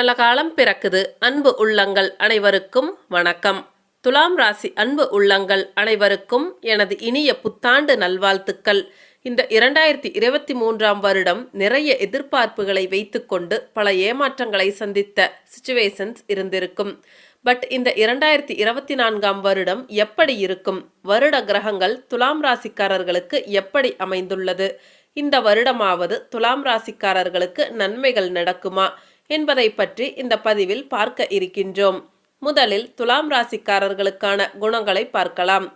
நல்ல காலம் பிறக்குது. அன்பு உள்ளங்கள் அனைவருக்கும் வணக்கம். துலாம் ராசி அன்பு உள்ளங்கள் அனைவருக்கும் எனது இனிய புத்தாண்டு நல்வாழ்த்துக்கள். இந்த இரண்டாயிரத்தி இருபத்தி மூன்றாம் வருடம் நிறைய எதிர்பார்ப்புகளை வைத்துக்கொண்டு பல ஏமாற்றங்களை சந்தித்த சுச்சுவேஷன்ஸ் இருந்திருக்கும். பட் இந்த இரண்டாயிரத்தி இருபத்தி நான்காம் வருடம் எப்படி இருக்கும்? வருட கிரகங்கள் துலாம் ராசிக்காரர்களுக்கு எப்படி அமைந்துள்ளது? இந்த வருடமாவது துலாம் ராசிக்காரர்களுக்கு நன்மைகள் நடக்குமா? என்பதை பற்றி இந்த பதிவில் பார்க்க இருக்கின்றோம். முதலில் துலாம் ராசிக்காரர்களுக்கான குணங்களை பார்க்கலாம்.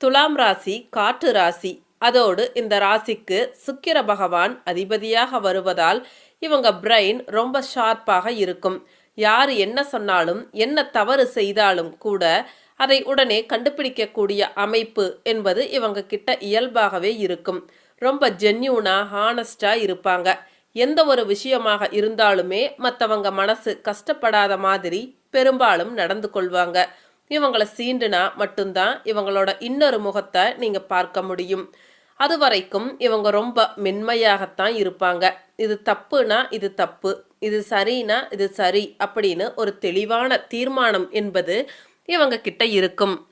துலாம் ராசி காற்று ராசி. அதோடு இந்த ராசிக்கு சுக்கிர பகவான் அதிபதியாக வருவதால் இவங்க பிரெயின் ரொம்ப ஷார்ப்பாக இருக்கும். யார் என்ன சொன்னாலும் என்ன தவறு செய்தாலும் கூட அதை உடனே கண்டுபிடிக்கக்கூடிய அமைப்பு என்பது இவங்க கிட்ட இயல்பாகவே இருக்கும். ரொம்ப ஜென்யூனா ஹானஸ்டா இருப்பாங்க. எந்த ஒரு விஷயமாக இருந்தாலுமே மற்றவங்க மனசு கஷ்டப்படாத மாதிரி பெரும்பாலும் நடந்து கொள்வாங்க. இவங்களை சீண்டுனா மட்டும்தான் இவங்களோட இன்னொரு முகத்தை நீங்க பார்க்க முடியும். அது வரைக்கும் இவங்க ரொம்ப மென்மையாகத்தான் இருப்பாங்க. இது தப்புனா இது தப்பு இது சரினா இது சரி அப்படின்னு ஒரு தெளிவான தீர்மானம் என்பது இவங்க கிட்ட இருக்கும்.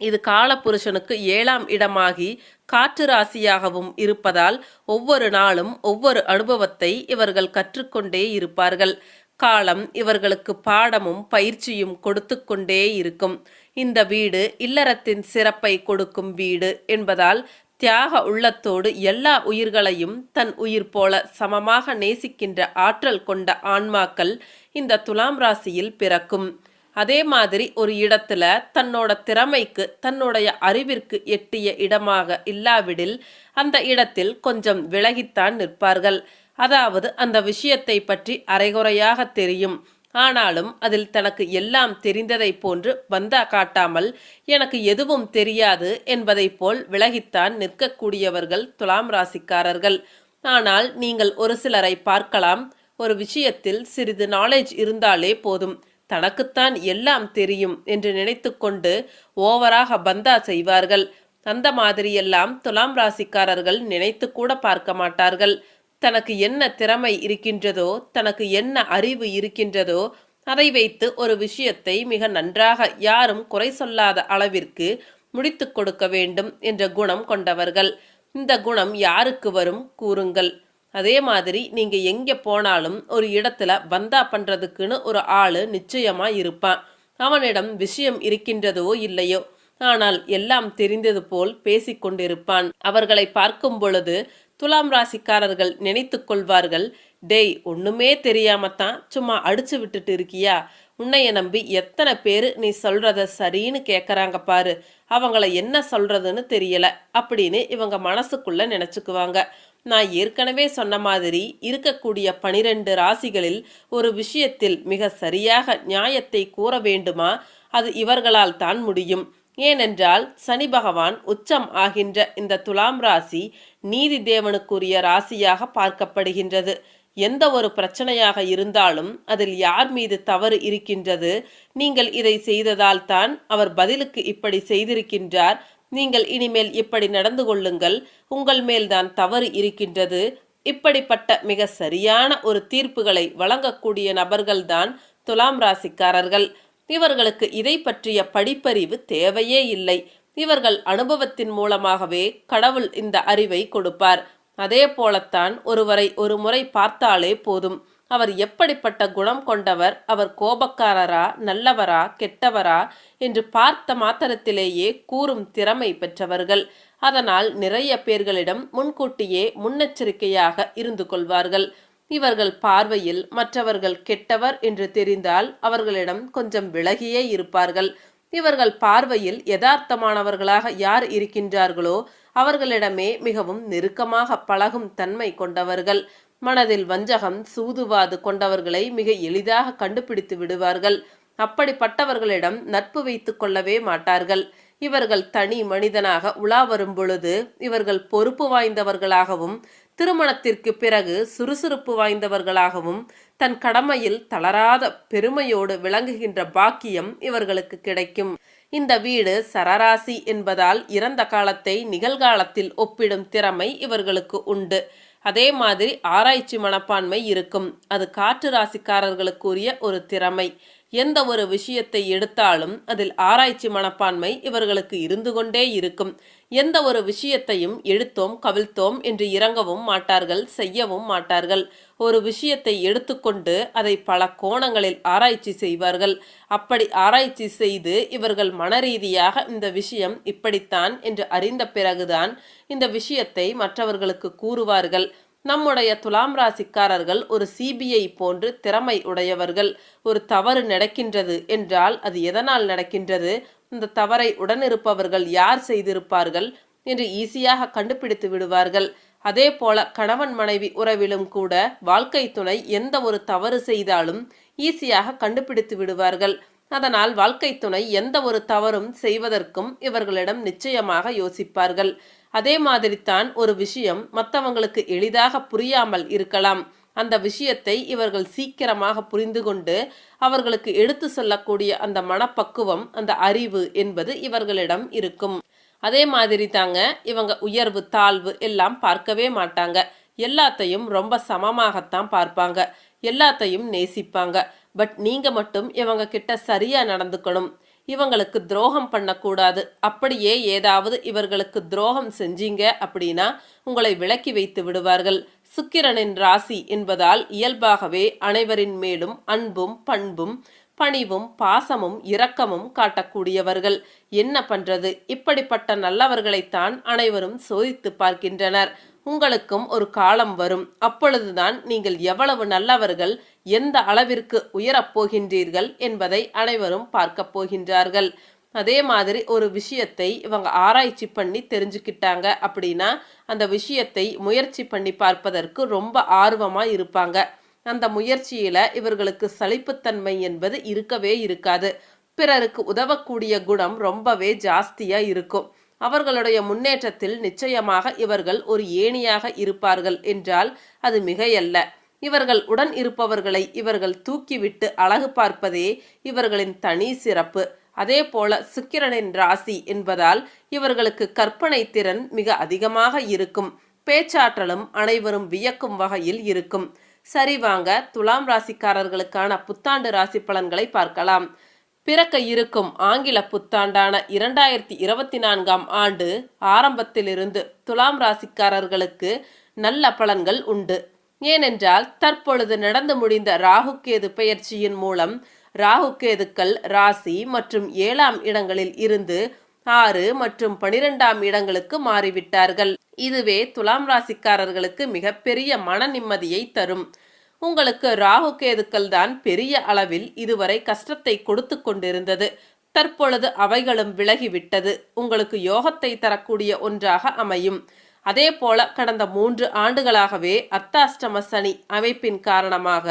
இது காலபுருஷனுக்கு ஏழாம் இடமாகி காற்று ராசியாகவும் இருப்பதால் ஒவ்வொரு நாளும் ஒவ்வொரு அனுபவத்தை இவர்கள் கற்றுக்கொண்டே இருப்பார்கள். காலம் இவர்களுக்கு பாடமும் பயிற்சியும் கொடுத்து கொண்டே இருக்கும். இந்த வீடு இல்லறத்தின் சிறப்பை கொடுக்கும் வீடு என்பதால் தியாக உள்ளத்தோடு எல்லா உயிர்களையும் தன் உயிர் போல சமமாக நேசிக்கின்ற ஆற்றல் கொண்ட ஆன்மாக்கள் இந்த துலாம் ராசியில் பிறக்கும். அதே மாதிரி ஒரு இடத்துல தன்னோட திறமைக்கு தன்னுடைய அறிவிற்கு எட்டிய இடமாக இல்லாவிடில் அந்த இடத்தில் கொஞ்சம் விலகித்தான் நிற்பார்கள். அதாவது அந்த விஷயத்தை பற்றி அரைகுறையாக தெரியும். ஆனாலும் அதில் தனக்கு எல்லாம் தெரிந்ததை போன்று வந்தா காட்டாமல் எனக்கு எதுவும் தெரியாது என்பதைப் போல் விலகித்தான் நிற்கக்கூடியவர்கள் துலாம் ராசிக்காரர்கள். ஆனால் நீங்கள் ஒரு சிலரை பார்க்கலாம். ஒரு விஷயத்தில் சிறிது நாலேஜ் இருந்தாலே போதும். தனக்குத்தான் எல்லாம் தெரியும் என்று நினைத்துக்கொண்டு ஓவராக பந்தா செய்வார்கள். அந்த மாதிரியெல்லாம் துலாம் ராசிக்காரர்கள் நினைத்து கூட பார்க்க மாட்டார்கள். தனக்கு என்ன திறமை இருக்கின்றதோ தனக்கு என்ன அறிவு இருக்கின்றதோ அதை வைத்து ஒரு விஷயத்தை மிக நன்றாக யாரும் குறை சொல்லாத அளவிற்கு முடித்து கொடுக்க வேண்டும் என்ற குணம் கொண்டவர்கள். இந்த குணம் யாருக்கு வரும்? கூறுங்கள். அதே மாதிரி நீங்கள் எங்கே போனாலும் ஒரு இடத்துல பந்தா பண்ணுறதுக்குன்னு ஒரு ஆள் நிச்சயமாக இருப்பான். அவனிடம் விஷயம் இருக்கின்றதோ இல்லையோ. ஆனால் எல்லாம் தெரிந்தது போல் பேசிக்கொண்டிருப்பான் அவர்களை பார்க்கும் பொழுது துலாம் ராசிக்காரர்கள் நினைத்து கொள்வார்கள் டேய் ஒண்ணுமே தெரியாமத்தான் சும்மா அடிச்சு விட்டுட்டு இருக்கியா? உன்னைய நம்பி எத்தனை பேர் நீ சொல்றத சரின்னு கேட்கறாங்க பாரு. அவங்கள என்ன சொல்றதுன்னு தெரியல. அப்படின்னு இவங்க மனசுக்குள்ள நினைச்சுக்குவாங்க. நான் ஏற்கனவே சொன்ன மாதிரி இருக்கக்கூடிய பனிரெண்டு ராசிகளில் ஒரு விஷயத்தில் மிக சரியாக நியாயத்தை கூற வேண்டுமா? அது இவர்களால் தான் முடியும். ஏனென்றால் சனி பகவான் உச்சம் ஆகின்ற இந்த துலாம் ராசி நீதி தேவனுக்குரிய ராசியாக பார்க்கப்படுகின்றது. எந்த ஒரு பிரச்சனையாக இருந்தாலும் அதில் யார் மீது தவறு இருக்கின்றது? நீங்கள் இதை செய்ததால் தான் அவர் பதிலுக்கு இப்படி செய்திருக்கின்றார். நீங்கள் இனிமேல் இப்படி நடந்து கொள்ளுங்கள். உங்கள் மேல்தான் தவறு இருக்கின்றது. இப்படிப்பட்ட மிக சரியான ஒரு தீர்ப்புகளை வழங்கக்கூடிய நபர்கள்தான் துலாம் ராசிக்காரர்கள். இவர்களுக்கு இதை பற்றிய படிப்பறிவு தேவையே இல்லை. இவர்கள் அனுபவத்தின் மூலமாகவே கடவுள் இந்த அறிவை கொடுப்பார். அதே போலத்தான் ஒருவரை ஒரு முறை பார்த்தாலே போதும். அவர் எப்படிப்பட்ட குணம் கொண்டவர் அவர் கோபக்காரரா நல்லவரா கெட்டவரா என்று பார்த்த மாத்திரத்திலேயே கூறும் திறமை பெற்றவர்கள். அதனால் நிறைய பேர்களிடம் முன்கூட்டியே முன்னெச்சரிக்கையாக இருந்து கொள்வார்கள். இவர்கள் பார்வையில் மற்றவர்கள் கெட்டவர் என்று தெரிந்தால் அவர்களிடம் கொஞ்சம் விலகியே இருப்பார்கள். இவர்கள் பார்வையில் யதார்த்தமானவர்களாக யார் இருக்கின்றார்களோ அவர்களிடமே மிகவும் நெருக்கமாக பழகும் தன்மை கொண்டவர்கள். மனதில் வஞ்சகம் சூதுவாது கொண்டவர்களை மிக எளிதாக கண்டுபிடித்து விடுவார்கள். அப்படிப்பட்டவர்களிடம் நட்பு வைத்து கொள்ளவே மாட்டார்கள். இவர்கள் தனி மனிதனாக உலா வரும் பொழுது இவர்கள் பொறுப்பு வாய்ந்தவர்களாகவும் திருமணத்திற்கு பிறகு சுறுசுறுப்பு வாய்ந்தவர்களாகவும் தன் கடமையில் தளராத பெருமையோடு விளங்குகின்ற பாக்கியம் இவர்களுக்கு கிடைக்கும். இந்த வீடு சரராசி என்பதால் இறந்த காலத்தை நிகழ்காலத்தில் ஒப்பிடும் திறமை இவர்களுக்கு உண்டு. அதே மாதிரி ஆராய்ச்சி மனப்பான்மை இருக்கும். அது காற்று ராசிக்காரர்களுக்குரிய ஒரு திறமை. எந்த ஒரு விஷயத்தை எடுத்தாலும் அதில் ஆராய்ச்சி மனப்பான்மை இவர்களுக்கு இருந்து கொண்டே இருக்கும். எந்த ஒரு விஷயத்தையும் எடுத்தோம் கவிழ்த்தோம் என்று இறங்கவும் மாட்டார்கள் செய்யவும் மாட்டார்கள். ஒரு விஷயத்தை எடுத்துக்கொண்டு அதை பல கோணங்களில் ஆராய்ச்சி செய்வார்கள். அப்படி ஆராய்ச்சி செய்து இவர்கள் மனரீதியாக இந்த விஷயம் இப்படித்தான் என்று அறிந்த பிறகுதான் இந்த விஷயத்தை மற்றவர்களுக்கு கூறுவார்கள். நம்முடைய துலாம் ராசிக்காரர்கள் ஒரு சிபிஐ போன்று திறமை உடையவர்கள். ஒரு தவறு நடக்கின்றது என்றால் அது எதனால் நடக்கின்றது? இந்த தவறை உடனிருப்பவர்கள் யார் செய்திருப்பார்கள்? என்று ஈஸியாக கண்டுபிடித்து விடுவார்கள். அதே போல கணவன் மனைவி உறவிலும் கூட வாழ்க்கை துணை எந்த ஒரு தவறு செய்தாலும் ஈஸியாக கண்டுபிடித்து விடுவார்கள். அதனால் வாழ்க்கை துணை எந்த ஒரு தவறும் செய்வதற்கும் இவர்களிடம் நிச்சயமாக யோசிப்பார்கள். அதே மாதிரித்தான் ஒரு விஷயம் மற்றவங்களுக்கு எளிதாக புரியாமல் இருக்கலாம். அந்த விஷயத்தை இவர்கள் சீக்கிரமாக புரிந்து கொண்டு அவர்களுக்கு எடுத்து சொல்லக்கூடிய அந்த மனப்பக்குவம் அந்த அறிவு என்பது இவர்களிடம் இருக்கும். அதே மாதிரி தாங்க இவங்க உயர்வு தாழ்வு எல்லாம் பார்க்கவே மாட்டாங்க. எல்லாத்தையும் ரொம்ப சமமாகத்தான் பார்ப்பாங்க. எல்லாத்தையும் நேசிப்பாங்க. பட் நீங்க மட்டும் இவங்க கிட்ட சரியா நடந்துக்கணும். இவங்களுக்கு துரோகம் பண்ணக்கூடாது. அப்படியே ஏதாவது இவர்களுக்கு துரோகம் செஞ்சீங்க அப்படின்னா உங்களை விலக்கி வைத்து விடுவார்கள். சுக்கிரனின் ராசி என்பதால் இயல்பாகவே அனைவரின் மேலும் அன்பும் பண்பும் பணிவும் பாசமும் இரக்கமும் காட்டக்கூடியவர்கள். என்ன பண்றது? இப்படிப்பட்ட நல்லவர்களைத்தான் அனைவரும் சோதித்து பார்க்கின்றனர். உங்களுக்கும் ஒரு காலம் வரும். அப்பொழுதுதான் நீங்கள் எவ்வளவு நல்லவர்கள் எந்த அளவிற்கு உயரப் போகின்றீர்கள் என்பதை அனைவரும் பார்க்க போகின்றார்கள். அதே மாதிரி ஒரு விஷயத்தை இவங்க ஆராய்ச்சி பண்ணி தெரிஞ்சுக்கிட்டாங்க அப்படின்னா அந்த விஷயத்தை முயற்சி பண்ணி பார்ப்பதற்கு ரொம்ப ஆர்வமாக இருப்பாங்க. அந்த முயற்சியில இவர்களுக்கு சலிப்புத்தன்மை என்பது இருக்கவே இருக்காது. பிறருக்கு உதவக்கூடிய குணம் ரொம்பவே ஜாஸ்தியா இருக்கும். அவர்களுடைய முன்னேற்றத்தில் நிச்சயமாக இவர்கள் ஒரு ஏணியாக இருப்பார்கள் என்றால் அது மிகையல்ல. இவர்கள் உடன் இருப்பவர்களை இவர்கள் தூக்கிவிட்டு அழகு பார்ப்பதே இவர்களின் தனி சிறப்பு. அதே போல சுக்கிரனின் ராசி என்பதால் இவர்களுக்கு கற்பனை திறன் மிக அதிகமாக இருக்கும். பேச்சாற்றலும் அனைவரும் வியக்கும் வகையில் இருக்கும். சரி வாங்க துலாம் ராசிக்காரர்களுக்கான புத்தாண்டு ராசி பலன்களை பார்க்கலாம். பிறக்க இருக்கும் ஆங்கில புத்தாண்டான இரண்டாயிரத்தி இருபத்தி நான்காம் ஆண்டு ஆரம்பத்திலிருந்து துலாம் ராசிக்காரர்களுக்கு நல்ல பலன்கள் உண்டு. ஏனென்றால் தற்பொழுது நடந்து முடிந்த ராகுகேது பெயர்ச்சியின் மூலம் ராகுகேதுக்கள் ராசி மற்றும் ஏழாம் இடங்களில் இருந்து ஆறு மற்றும் பனிரெண்டாம் இடங்களுக்கு மாறிவிட்டார்கள். இதுவே துலாம் ராசிக்காரர்களுக்கு மிகப்பெரிய மன நிம்மதியை தரும். உங்களுக்கு ராகு கேதுக்கள் தான் பெரிய அளவில் இதுவரை கஷ்டத்தை கொடுத்து கொண்டிருந்தது. தற்பொழுது அவைகளும் விலகிவிட்டது. உங்களுக்கு யோகத்தை தரக்கூடிய ஒன்றாக அமையும். அதே போல கடந்த மூன்று ஆண்டுகளாகவே அர்த்தாஷ்டம சனி அமைப்பின் காரணமாக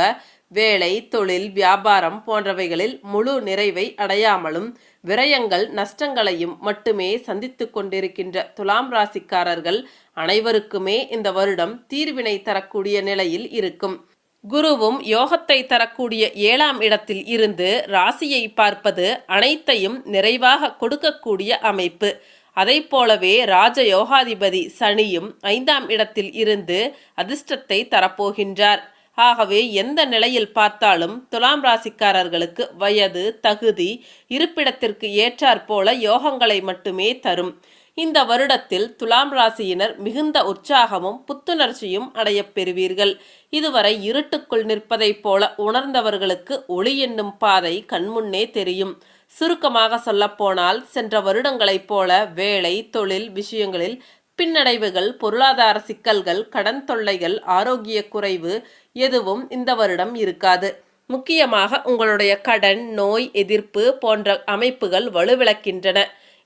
வேலை தொழில் வியாபாரம் போன்றவைகளில் முழு நிறைவை அடையாமலும் விரயங்கள் நஷ்டங்களையும் மட்டுமே சந்தித்து கொண்டிருக்கின்ற துலாம் ராசிக்காரர்கள் அனைவருக்குமே இந்த வருடம் தீர்வினை தரக்கூடிய நிலையில் இருக்கும். குருவும் யோகத்தை தரக்கூடிய ஏழாம் இடத்தில் இருந்து ராசியை பார்ப்பது அனைத்தையும் நிறைவாக கொடுக்கக்கூடிய அமைப்பு. அதை போலவே ராஜ யோகாதிபதி சனியும் ஐந்தாம் இடத்தில் இருந்து அதிர்ஷ்டத்தை தரப்போகின்றார். ஆகவே எந்த நிலையில் பார்த்தாலும் துலாம் ராசிக்காரர்களுக்கு வயது தகுதி இருப்பிடத்திற்கு ஏற்றாற்போல யோகங்களை மட்டுமே தரும். இந்த வருடத்தில் துலாம் ராசியினர் மிகுந்த உற்சாகமும் புத்துணர்ச்சியும் அடையப் பெறுவீர்கள். இதுவரை இருட்டுக்குள் நிற்பதைப் போல உணர்ந்தவர்களுக்கு ஒளி என்னும் பாதை கண்முன்னே தெரியும். சுருக்கமாக சொல்லப்போனால் சென்ற வருடங்களைப் போல வேலை தொழில் விஷயங்களில் பின்னடைவுகள் பொருளாதார சிக்கல்கள் கடன் தொல்லைகள் ஆரோக்கிய குறைவு எதுவும் இந்த வருடம் இருக்காது. முக்கியமாக உங்களுடைய கடன் நோய் எதிர்ப்பு போன்ற அமைப்புகள் வலுவிழக்கின்றன.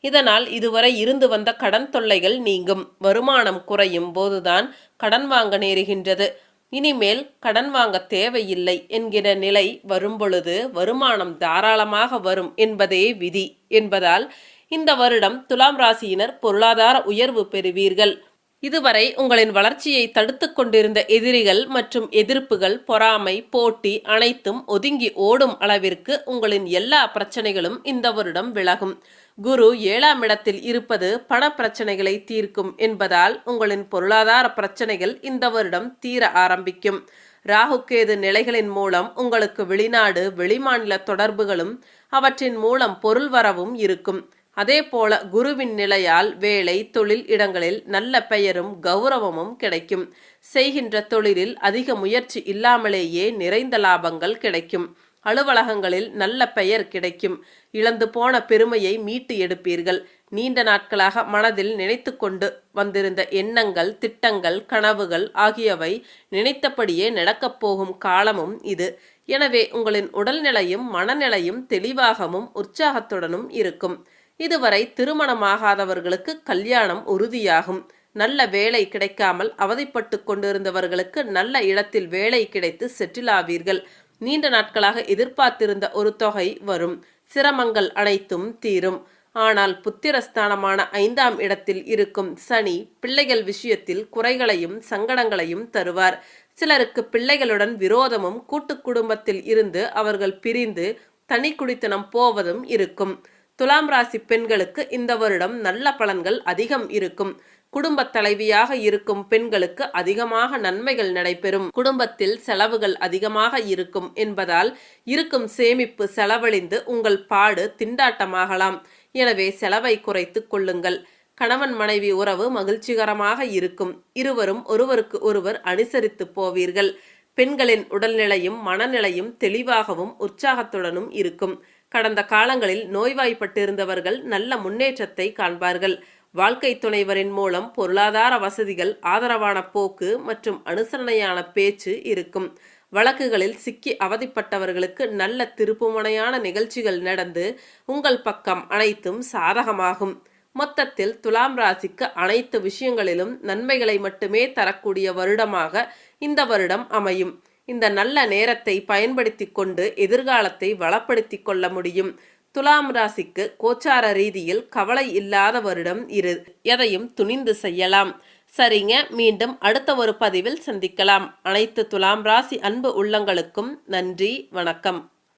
இதனால் இதுவரை இருந்து வந்த கடன் தொல்லைகள் நீங்கும். வருமானம் குறையும் போதுதான் கடன் வாங்க நேருகின்றது. இனிமேல் கடன் வாங்க தேவையில்லை என்கிற நிலை வரும்பொழுது வருமானம் தாராளமாக வரும் என்பதே விதி என்பதால் இந்த வருடம் துலாம் ராசியினர் பொருளாதார உயர்வு பெறுவீர்கள். இதுவரை உங்களின் வளர்ச்சியை தடுத்து கொண்டிருந்த எதிரிகள் மற்றும் எதிர்ப்புகள் பொறாமை போட்டி அனைத்தும் ஒதுங்கி ஓடும் அளவிற்கு உங்களின் எல்லா பிரச்சனைகளும் இந்த வருடம் விலகும். குரு ஏழாம் இடத்தில் இருப்பது பண பிரச்சனைகளை தீர்க்கும் என்பதால் உங்களின் பொருளாதார பிரச்சனைகள் இந்த வருடம் தீர ஆரம்பிக்கும். ராகுகேது நிலைகளின் மூலம் உங்களுக்கு வெளிநாடு வெளிமாநில தொடர்புகளும் அவற்றின் மூலம் பொருள் வரவும் இருக்கும். அதே போல குருவின் நிலையால் வேலை தொழில் இடங்களில் நல்ல பெயரும் கௌரவமும் கிடைக்கும். செய்கின்ற தொழிலில் அதிக முயற்சி இல்லாமலேயே நிறைந்த லாபங்கள் கிடைக்கும். அலுவலகங்களில் நல்ல பெயர் கிடைக்கும். இழந்து போன பெருமையை மீட்டு எடுப்பீர்கள். நீண்ட நாட்களாக மனதில் நினைத்து கொண்டு வந்திருந்த எண்ணங்கள் திட்டங்கள் கனவுகள் ஆகியவை நினைத்தபடியே நடக்கப் போகும் காலமும் இது. எனவே உங்களின் உடல்நிலையும் மனநிலையும் தெளிவாகவும் உற்சாகத்துடனும் இருக்கும். இதுவரை திருமணமாகாதவர்களுக்கு கல்யாணம் உறுதியாகும். நல்ல வேலை கிடைக்காமல் அவதிப்பட்டு கொண்டிருந்தவர்களுக்கு நல்ல இடத்தில் வேலை கிடைத்து செட்டில் ஆவீர்கள் நீண்ட நாட்களாக எதிர்பார்த்திருந்த ஒரு தொகை வரும். சிரமங்கள் அனைத்தும் தீரும். ஆனால் புத்திரஸ்தானமான ஐந்தாம் இடத்தில் இருக்கும் சனி பிள்ளைகள் விஷயத்தில் குறைகளையும் சங்கடங்களையும் தருவார். சிலருக்கு பிள்ளைகளுடன் விரோதமும் கூட்டு குடும்பத்தில் இருந்து அவர்கள் பிரிந்து தனி குடித்தனம் போவதும் இருக்கும். துலாம் ராசி பெண்களுக்கு இந்த வருடம் நல்ல பலன்கள் அதிகம் இருக்கும். குடும்பத் தலைவியாக இருக்கும் பெண்களுக்கு அதிகமாக நன்மைகள் நடைபெறும். குடும்பத்தில் செலவுகள் அதிகமாக இருக்கும் என்பதால் இருக்கும் சேமிப்பு செலவழிந்து உங்கள் பாடு திண்டாட்டமாகலாம். எனவே செலவை குறைத்துக் கொள்ளுங்கள். கணவன் மனைவி உறவு மகிழ்ச்சிகரமாக இருக்கும். இருவரும் ஒருவருக்கு ஒருவர் அனுசரித்து போவீர்கள். பெண்களின் உடல்நிலையும் மனநிலையும் தெளிவாகவும் உற்சாகத்துடனும் இருக்கும். கடந்த காலங்களில் நோய்வாய்ப்பட்டிருந்தவர்கள் நல்ல முன்னேற்றத்தை காண்பார்கள். வாழ்க்கை துணைவரின் மூலம் பொருளாதார வசதிகள் ஆதரவான போக்கு மற்றும் அனுசரணையான பேச்சு இருக்கும். வழக்குகளில் சிக்கி அவதிப்பட்டவர்களுக்கு நல்ல திருப்புமுனையான நிகழ்ச்சிகள் நடந்து உங்கள் பக்கம் அனைத்தும் சாதகமாகும். மொத்தத்தில் துலாம் ராசிக்கு அனைத்து விஷயங்களிலும் நன்மைகளை மட்டுமே தரக்கூடிய வருடமாக இந்த வருடம் அமையும். இந்த நல்ல நேரத்தை பயன்படுத்தி கொண்டு எதிர்காலத்தை வளப்படுத்திக் கொள்ள முடியும். துலாம் ராசிக்கு கோச்சார ரீதியில் கவலை இல்லாத வருடம் இரு எதையும் துணிந்து செய்யலாம். சரிங்க மீண்டும் அடுத்த ஒரு பதிவில் சந்திக்கலாம். அனைத்து துலாம் ராசி அன்பு உள்ளங்களுக்கும் நன்றி வணக்கம்.